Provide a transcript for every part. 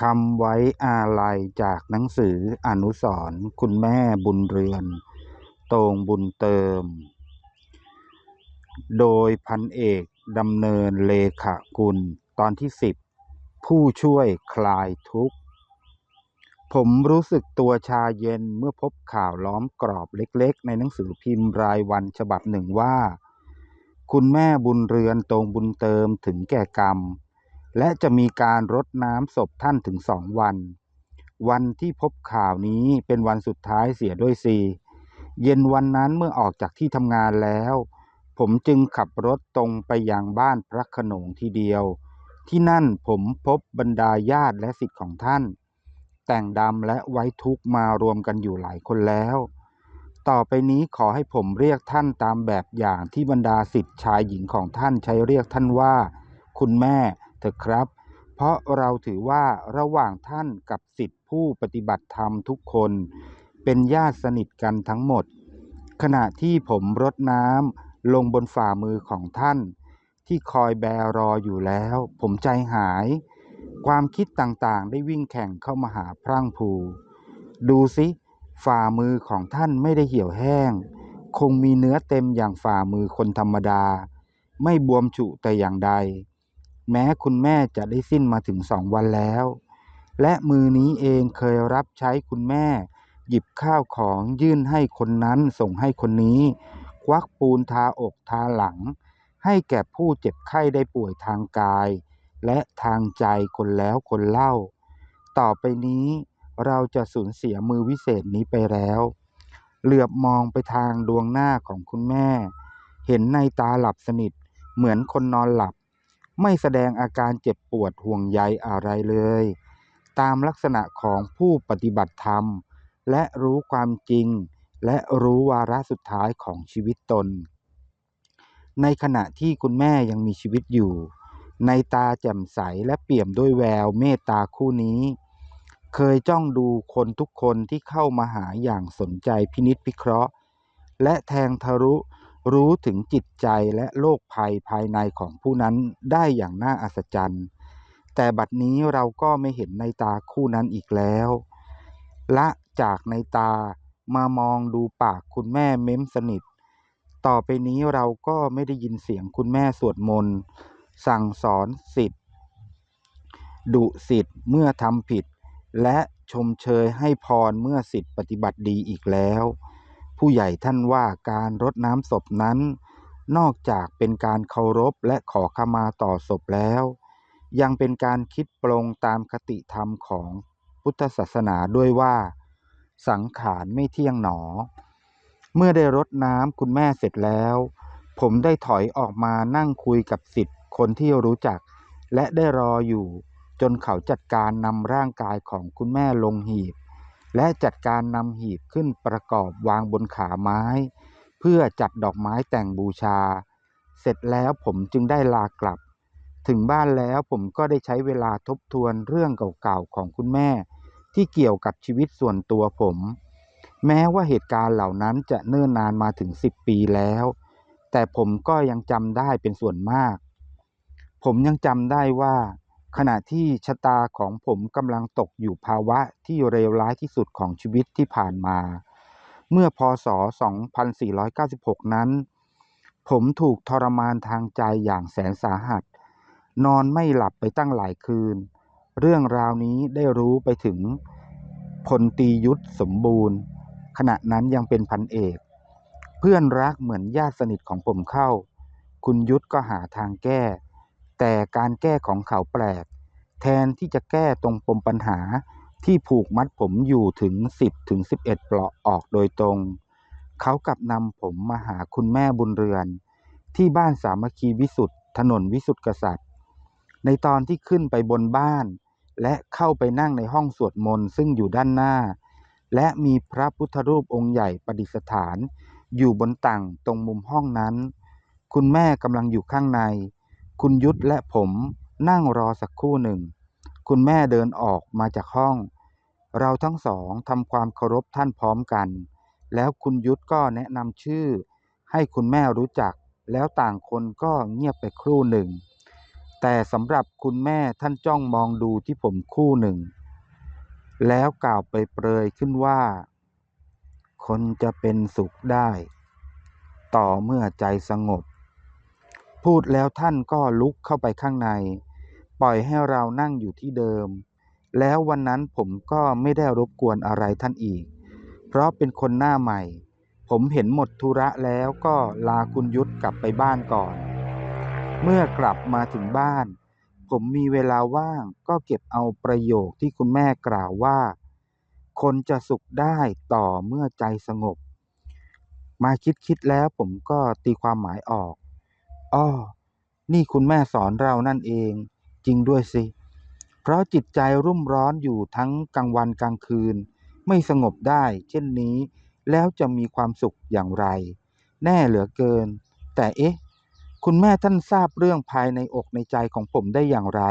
คำไว้อาลัยจากหนังสืออนุสรณ์คุณแม่บุญเรือนโตงบุญเติม โดยพันเอกดำเนินเลขกุล ตอนที่สิบผู้ช่วยคลายทุกข์ ผมรู้สึกตัวชาเย็นเมื่อพบข่าวล้อมกรอบเล็กๆ ในหนังสือพิมพ์รายวันฉบับหนึ่งว่า คุณแม่บุญเรือนตรงบุญเติมถึงแก่กรรม และจะมีการรดน้ำศพท่านถึงสองวัน วันที่พบข่าวนี้เป็นวันสุดท้ายเสียด้วยซีเย็นวันนั้นเมื่อออกจากที่ทำงานแล้ว ผมจึงขับรถตรงไปยังบ้านพระขนงทีเดียว ที่นั่นผมพบบรรดาญาติและศิษย์ของท่าน แต่งดำและไว้ทุกมารวมกันอยู่หลายคนแล้ว ต่อไปนี้ขอให้ผมเรียกท่านตามแบบอย่างที่บรรดาศิษย์ชายหญิงของท่านใช้เรียกท่านว่า คุณแม่ เถอะครับ เพราะเราถือว่าระหว่างท่านกับศิษย์ผู้ปฏิบัติธรรมทุกคน เป็นญาติสนิทกันทั้งหมด ขณะที่ผมรดน้ำลงบนฝ่ามือของท่าน ที่คอยแบรออยู่แล้ว ผมใจหาย ความคิดต่างๆ ได้วิ่งแข่งเข้ามาหาพรั่งพรูดูสิฝ่ามือของท่านไม่ได้เหี่ยวแห้ง คงมีเนื้อเต็มอย่างฝ่ามือคนธรรมดา ไม่บวมฉุแต่อย่างใด แม้คุณแม่จะได้สิ้นมาถึงสองวันแล้ว และมือนี้เองเคยรับใช้คุณแม่ หยิบข้าวของยื่นให้คนนั้นส่งให้คนนี้ ควักปูนทาอกทาหลัง ให้แก่ผู้เจ็บไข้ได้ป่วยทางกาย และทางใจคนแล้วคนเล่า ต่อไปนี้เราจะสูญเสียมือวิเศษนี้ไปแล้ว เหลือบมองไปทางดวงหน้าของคุณแม่ เห็นในตาหลับสนิทเหมือนคนนอนหลับ ไม่แสดงอาการเจ็บปวดห่วงใยอะไรเลย ตามลักษณะของผู้ปฏิบัติธรรม และรู้ความจริง และรู้วาระสุดท้ายของชีวิตตน ในขณะที่คุณแม่ยังมีชีวิตอยู่ ในตาแจ่มใสและเปี่ยมด้วยแววเมตตาคู่นี้ เคยจ้องดูคนทุกคนที่เข้ามาหาอย่างสนใจพินิษพิเคราะห์ และแทงทะลุ รู้ถึงจิตใจและโรคภัยภายในของผู้นั้นได้อย่างน่าอัศจรรย์ แต่บัดนี้เราก็ไม่เห็นในตาคู่นั้นอีกแล้ว ละจากในตามามองดูปากคุณแม่เม้มสนิท ต่อไปนี้เราก็ไม่ได้ยินเสียงคุณแม่สวดมนต์สั่งสอนสิทธิ์ดุสิทธิ์เมื่อทำผิด และชมเชยให้พรเมื่อสิทธิ์ปฏิบัติดีอีกแล้ว ผู้ใหญ่ท่านว่าการรดน้ำศพนั้น นอกจากเป็นการเคารพและขอขมาต่อศพแล้ว ยังเป็นการคิดปรงตามคติธรรมของพุทธศาสนาด้วยว่า สังขารไม่เที่ยงหนอ เมื่อได้รดน้ำคุณแม่เสร็จแล้ว ผมได้ถอยออกมานั่งคุยกับสิทธิ์คนที่รู้จัก และได้รออยู่จนเขาจัดการนำร่างกายของคุณแม่ลงหีบ และจัดการนำหีบขึ้นประกอบวางบนขาไม้ เพื่อจัดดอกไม้แต่งบูชา เสร็จแล้วผมจึงได้ลากลับ ถึงบ้านแล้วผมก็ได้ใช้เวลาทบทวนเรื่องเก่าๆของคุณแม่ ที่เกี่ยวกับชีวิตส่วนตัวผม แม้ว่าเหตุการณ์เหล่านั้นจะเนิ่นนานมาถึงสิบปีแล้ว แต่ผมก็ยังจำได้เป็นส่วนมาก ผมยังจำได้ว่า ขณะที่ชะตาของผมกำลังตกอยู่ภาวะที่เลวร้ายที่สุดของชีวิตที่ผ่านมา เมื่อพศ 2496 นั้น ผมถูกทรมานทางใจอย่างแสนสาหัส นอนไม่หลับไปตั้งหลายคืน เรื่องราวนี้ได้รู้ไปถึงพลตียุทธสมบูรณ์ ขณะนั้นยังเป็นพันเอก เพื่อนรักเหมือนญาติสนิทของผมเข้า คุณยุทธก็หาทางแก้ แต่การแก้ของเขาแปลก แทนที่จะแก้ตรงปมปัญหาที่ผูกมัดผมอยู่ถึง 10ถึง11 เปลาะออกโดยตรง เขากลับนำผมมาหาคุณแม่บุญเรือน ที่บ้านสามัคคีวิสุทธ์ถนนวิสุทธิกษัตริย์ ในตอนที่ขึ้นไปบนบ้าน และเข้าไปนั่งในห้องสวดมนต์ซึ่งอยู่ด้านหน้า และมีพระพุทธรูปองค์ใหญ่ประดิษฐาน อยู่บนตังตรงมุมห้องนั้น คุณแม่กำลังอยู่ข้างใน คุณยุทธและผมนั่งรอสักครู่หนึ่ง คุณแม่เดินออกมาจากห้อง เราทั้งสองทำความเคารพท่านพร้อมกัน แล้วคุณยุทธก็แนะนำชื่อ ให้คุณแม่รู้จัก แล้วต่างคนก็เงียบไปครู่หนึ่ง แต่สำหรับคุณแม่ท่านจ้องมองดูที่ผมคู่หนึ่ง แล้วกล่าวไปเปรยขึ้นว่า คนจะเป็นสุขได้ ต่อเมื่อใจสงบ พูดแล้วท่านก็ลุกเข้าไปข้างใน ปล่อยให้เรานั่งอยู่ที่เดิม แล้ววันนั้นผมก็ไม่ได้รบกวนอะไรท่านอีก เพราะเป็นคนหน้าใหม่ ผมเห็นหมดธุระแล้วก็ลาคุณยุทธกลับไปบ้านก่อน เมื่อกลับมาถึงบ้าน ผมมีเวลาว่างก็เก็บเอาประโยคที่คุณแม่กล่าวว่า คนจะสุขได้ต่อเมื่อใจสงบ มาคิดคิดแล้วผมก็ตีความหมายออก อ้อ นี่คุณแม่สอนเรานั่นเอง จริงด้วยสิ เพราะจิตใจรุ่มร้อนอยู่ทั้งกลางวันกลางคืน ไม่สงบได้ เช่นนี้ แล้วจะมีความสุขอย่างไร แน่เหลือเกิน แต่เอ๊ะ คุณแม่ท่านทราบเรื่องภายในอกในใจของผมได้อย่างไร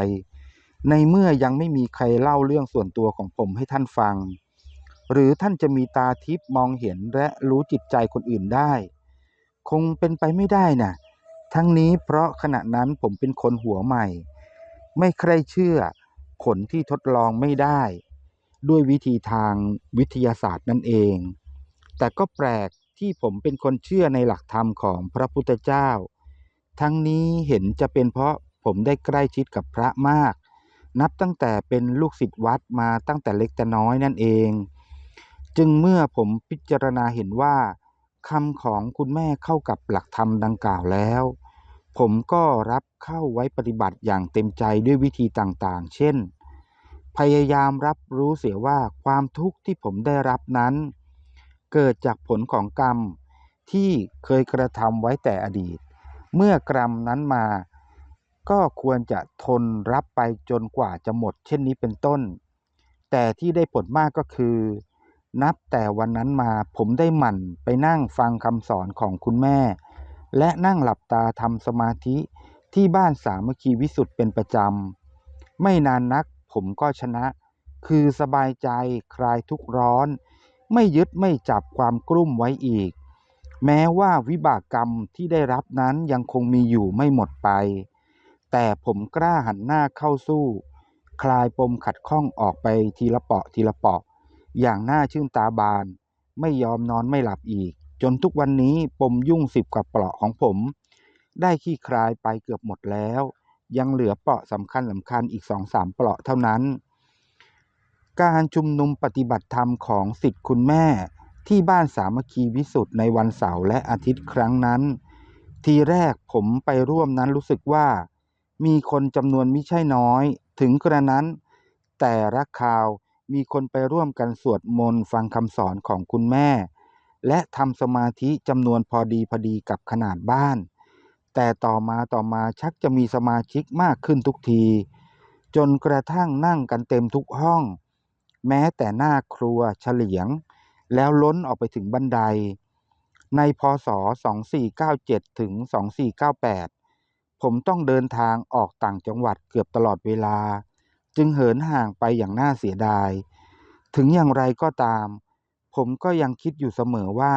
ในเมื่อยังไม่มีใครเล่าเรื่องส่วนตัวของผมให้ท่านฟัง หรือท่านจะมีตาทิพย์มองเห็นและรู้จิตใจคนอื่นได้ คงเป็นไปไม่ได้น่ะ ทั้งนี้เพราะขณะนั้นผมเป็นคนหัวใหม่ ไม่ใครเชื่อผลที่ทดลองไม่ได้ ด้วยวิธีทางวิทยาศาสตร์นั่นเอง แต่ก็แปลกที่ผมเป็นคนเชื่อในหลักธรรมของพระพุทธเจ้า ทั้งนี้เห็นจะเป็นเพราะผมได้ใกล้ชิดกับพระมาก นับตั้งแต่เป็นลูกศิษย์วัดมาตั้งแต่เล็กแต่น้อยนั่นเอง จึงเมื่อผมพิจารณาเห็นว่า คำของคุณแม่เข้ากับหลักธรรมดังกล่าวแล้ว ผมก็รับเข้าไว้ปฏิบัติอย่างเต็มใจด้วยวิธีต่างๆ เช่น พยายามรับรู้เสียว่าความทุกข์ที่ผมได้รับนั้น เกิดจากผลของกรรมที่เคยกระทำไว้แต่อดีต เมื่อกรรมนั้นมา ก็ควรจะทนรับไปจนกว่าจะหมด เช่นนี้เป็นต้น แต่ที่ได้ผลมากก็คือ นับแต่วันนั้นมาผมได้หมั่นไปนั่งฟังคำสอนของคุณแม่ และนั่งหลับตาทำสมาธิที่บ้านสามัคคีวิสุทธ์เป็นประจำ ไม่นานนักผมก็ชนะ คือสบายใจคลายทุกข์ร้อน ไม่ยึดไม่จับความกลุ้มไว้อีก แม้ว่าวิบากกรรมที่ได้รับนั้นยังคงมีอยู่ไม่หมดไป แต่ผมกล้าหันหน้าเข้าสู้ คลายปมขัดข้องออกไปทีละเปาะทีละเปาะ อย่างน่าชื่นตาบาน ไม่ยอมนอนไม่หลับอีก จนทุกวันนี้ปมยุ่งสิบกว่าเปราะของผม ได้ขี้คลายไปเกือบหมดแล้ว ยังเหลือเปราะสำคัญสำคัญอีกสองสามเปราะเท่านั้น การชุมนุมปฏิบัติธรรมของสิทธิ์คุณแม่ที่บ้านสามัคคีวิสุทธ์ในวันเสาร์และอาทิตย์ครั้งนั้น ทีแรกผมไปร่วมนั้นรู้สึกว่า มีคนจำนวนไมิใช่น้อย ถึงกระนั้น แต่รักข่าว มีคนไปร่วมกันสวดมนต์ฟังคำสอนของคุณแม่ และทำสมาธิจำนวนพอดีพอดีกับขนาดบ้าน แต่ต่อมาต่อมาชักจะมีสมาชิกมากขึ้นทุกที จนกระทั่งนั่งกันเต็มทุกห้อง แม้แต่หน้าครัวเฉลียง แล้วล้นออกไปถึงบันได ในพศ 2497 ถึง 2498 ผมต้องเดินทางออกต่างจังหวัดเกือบตลอดเวลา จึงเหินห่างไปอย่างน่าเสียดาย ถึงอย่างไรก็ตาม ผมก็ยังคิดอยู่เสมอว่า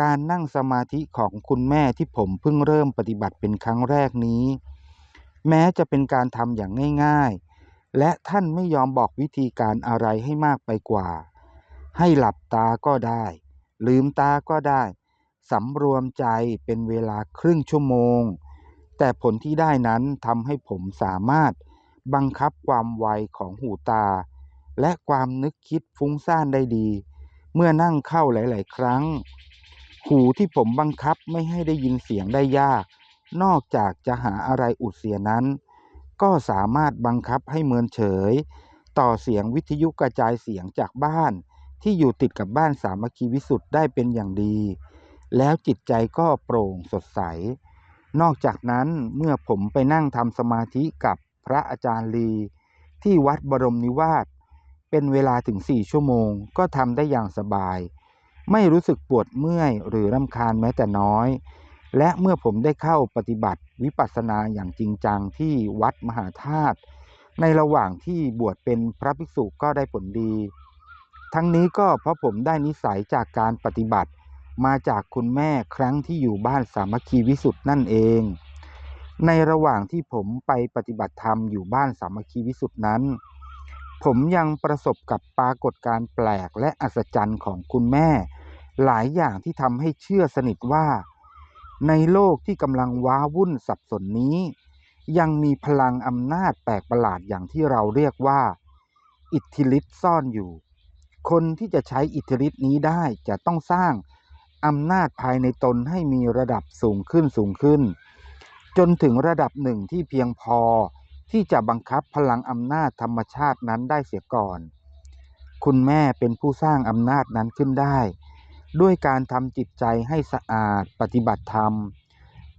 การนั่งสมาธิของคุณแม่ที่ผมเพิ่งเริ่มปฏิบัติเป็นครั้งแรกนี้ แม้จะเป็นการทำอย่างง่าย ๆ และท่านไม่ยอมบอกวิธีการอะไรให้มากไปกว่า ให้หลับตาก็ได้ ลืมตาก็ได้สำรวมใจเป็นเวลาครึ่งชั่วโมง แต่ผลที่ได้นั้นทำให้ผมสามารถ บังคับความไวของหูตา และความนึกคิดฟุ้งซ่านได้ดี เมื่อนั่งเข้าหลาย ๆ ครั้ง หูที่ผมบังคับไม่ให้ได้ยินเสียงได้ยาก นอกจากจะหาอะไรอุดเสียนั้น ก็สามารถบังคับให้เมินเฉย ต่อเสียงวิทยุกระจายเสียงจากบ้าน ที่อยู่ติดกับบ้านสามัคคีวิสุทธ์ได้เป็นอย่างดี แล้วจิตใจก็โปร่งสดใสนอกจากนั้นเมื่อผมไปนั่งทำสมาธิกับ พระอาจารย์ลี ที่วัดบรมนิวาสเป็นเวลาถึงสี่ชั่วโมง ก็ทำได้อย่างสบาย ไม่รู้สึกปวดเมื่อยหรือรำคาญแม้แต่น้อย และเมื่อผมได้เข้าปฏิบัติวิปัสสนาอย่างจริงจังที่วัดมหาธาตุในระหว่างที่บวชเป็นพระภิกษุก็ได้ผลดี ทั้งนี้ก็เพราะผมได้นิสัยจากการปฏิบัติ มาจากคุณแม่ครั้งที่อยู่บ้านสามัคคีวิสุทธ์นั่นเอง ในระหว่างที่ผมไปปฏิบัติธรรมอยู่บ้านสามัคคีวิสุทธินั้น ผมยังประสบกับปรากฏการณ์แปลกและอัศจรรย์ของคุณแม่ หลายอย่างที่ทำให้เชื่อสนิทว่า ในโลกที่กำลังว้าวุ่นสับสนนี้ ยังมีพลังอำนาจแปลกประหลาดอย่างที่เราเรียกว่า อิทธิฤทธิ์ซ่อนอยู่ คนที่จะใช้อิทธิฤทธิ์นี้ได้จะต้องสร้างอำนาจภายในตนให้มีระดับสูงขึ้นสูงขึ้น จนถึงระดับหนึ่งที่เพียงพอที่จะบังคับพลังอำนาจธรรมชาตินั้นได้เสียก่อน คุณแม่เป็นผู้สร้างอำนาจนั้นขึ้นได้ ด้วยการทำจิตใจให้สะอาดปฏิบัติธรรม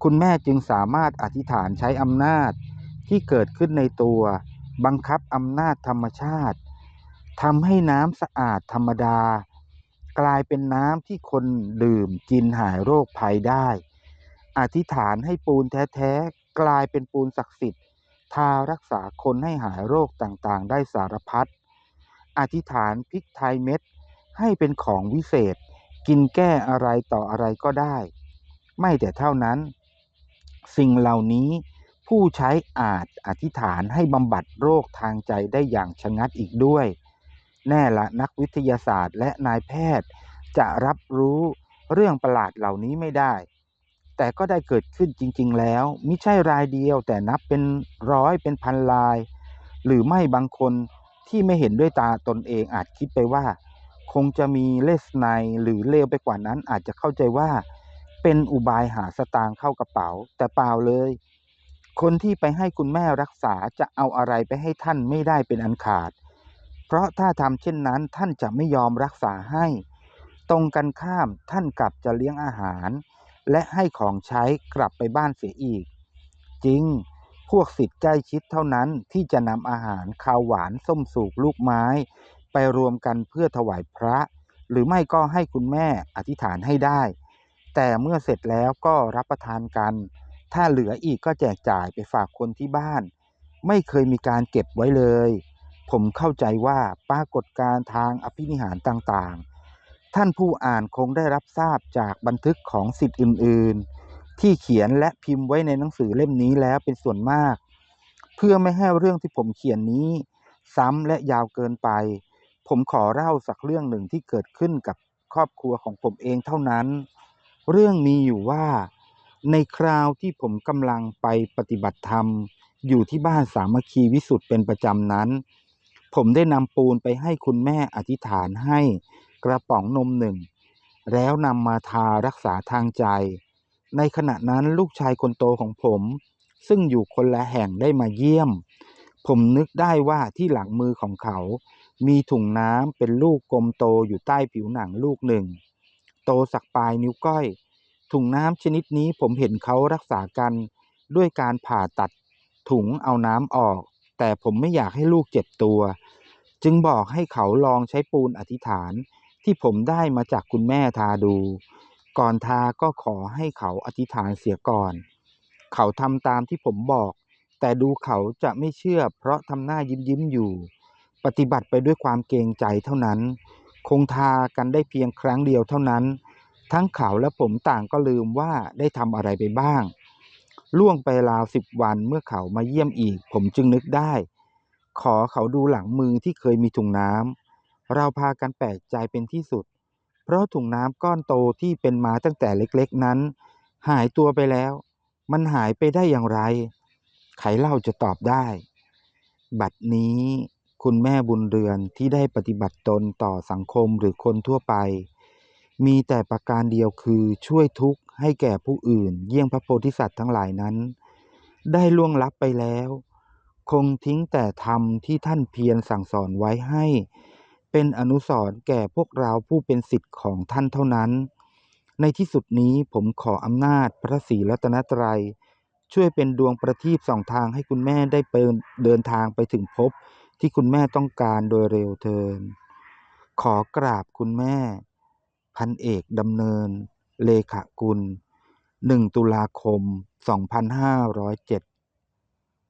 คุณแม่จึงสามารถอธิษฐานใช้อำนาจที่เกิดขึ้นในตัว บังคับอำนาจธรรมชาติทำให้น้ำสะอาดธรรมดา กลายเป็นน้ำที่คนดื่มกินหายโรคภัยได้ อธิษฐานให้ปูนแท้ๆ กลายเป็นปูนศักดิ์สิทธิ์ ทารักษาคนให้หายโรคต่างๆ ได้สารพัด อธิษฐานพริกไทยเม็ด ให้เป็นของวิเศษ กินแก้อะไรต่ออะไรก็ได้ ไม่แต่เท่านั้น สิ่งเหล่านี้ผู้ใช้อาจอธิษฐานให้บำบัดโรคทางใจได้อย่างชะงัดอีกด้วย แน่ละนักวิทยาศาสตร์และนายแพทย์จะรับรู้เรื่องประหลาดเหล่านี้ไม่ได้ แต่ก็ได้เกิดขึ้นจริง ๆ แล้วม่ใช่รายเดียวแต่นับเป็นร้อยเป็นพันราย หรือไม่บางคนที่ไม่เห็นด้วยตาตนเองอาจคิดไปว่า คงจะมีเลสไนหรือเลวไปกว่านั้นอาจจะเข้าใจว่า เป็นอุบายหาสตางค์เข้ากระเป๋า แต่เปล่าเลย คนที่ไปให้คุณแม่รักษาจะเอาอะไรไปให้ท่านไม่ได้เป็นอันขาด เพราะถ้าทำเช่นนั้นท่านจะไม่ยอมรักษาให้ ตรงกันข้ามท่านกลับจะเลี้ยงอาหาร และให้ของใช้กลับไปบ้านเสียอีก จริง พวกสิทธิ์ใกล้ชิดเท่านั้นที่จะนำอาหารข้าวหวานส้มสูกลูกไม้ ไปรวมกันเพื่อถวายพระ หรือไม่ก็ให้คุณแม่อธิษฐานให้ได้ แต่เมื่อเสร็จแล้วก็รับประทานกัน ถ้าเหลืออีกก็แจกจ่ายไปฝากคนที่บ้าน ไม่เคยมีการเก็บไว้เลย ผมเข้าใจว่าปรากฏการทางอภินิหารต่างๆ ท่านผู้อ่านคงได้รับทราบจากบันทึกของสิทธิ์อื่น ๆ ที่เขียนและพิมพ์ไว้ในหนังสือเล่มนี้แล้วเป็นส่วนมาก เพื่อไม่ให้เรื่องที่ผมเขียนนี้ ซ้ำและยาวเกินไป ผมขอเล่าสักเรื่องหนึ่งที่เกิดขึ้นกับครอบครัวของผมเองเท่านั้น เรื่องมีอยู่ว่า ในคราวที่ผมกำลังไปปฏิบัติธรรม อยู่ที่บ้านสามัคคีวิสุทธ์เป็นประจำนั้น ผมได้นำปูนไปให้คุณแม่อธิษฐานให้ กระป๋องนมหนึ่ง แล้วนำมาทารักษาทางใจ ในขณะนั้นลูกชายคนโตของผม ซึ่งอยู่คนละแห่งได้มาเยี่ยม ผมนึกได้ว่าที่หลังมือของเขา มีถุงน้ำเป็นลูกกลมโตอยู่ใต้ผิวหนังลูกหนึ่ง โตสักปลายนิ้วก้อย ถุงน้ำชนิดนี้ผมเห็นเขารักษากันด้วยการผ่าตัดถุงเอาน้ำออก แต่ผมไม่อยากให้ลูกเจ็บตัว จึงบอกให้เขาลองใช้ปูนอธิษฐาน ที่ผมได้มาจากคุณแม่ทาดู ก่อนทาก็ขอให้เขาอธิษฐานเสียก่อน เขาทำตามที่ผมบอก แต่ดูเขาจะไม่เชื่อ เพราะทำหน้ายิ้มยิ้มอยู่ ปฏิบัติไปด้วยความเกรงใจเท่านั้น คงทากันได้เพียงครั้งเดียวเท่านั้น ทั้งเขาและผมต่างก็ลืมว่าได้ทำอะไรไปบ้าง ล่วงไปราวสิบวันเมื่อเขามาเยี่ยมอีก ผมจึงนึกได้ ขอเขาดูหลังมือที่เคยมีถุงน้ำ เราพากันแปลกใจเป็นที่สุด เพราะถุงน้ำก้อนโตที่เป็นมาตั้งแต่เล็กๆนั้น หายตัวไปแล้ว มันหายไปได้อย่างไร ไขเล่าจะตอบได้ บัดนี้คุณแม่บุญเรือนที่ได้ปฏิบัติตนต่อสังคมหรือคนทั่วไป มีแต่ประการเดียวคือช่วยทุกข์ให้แก่ผู้อื่น เยี่ยงพระโพธิสัตว์ทั้งหลายนั้น ได้ล่วงลับไปแล้ว คงทิ้งแต่ธรรมที่ท่านเพียรสั่งสอนไว้ให้ เป็นอนุสรณ์แก่พวกเราผู้เป็นสิทธิ์ของท่านเท่านั้น ในที่สุดนี้ผมขออำนาจพระศรีรัตนตรัย ช่วยเป็นดวงประทีปส่องทางให้คุณแม่ได้เปินเดินทางไปถึงภพที่คุณแม่ต้องการโดยเร็วเทิน ขอกราบคุณแม่ พันเอกดำเนิน เลขกุล 1 ตุลาคม 2507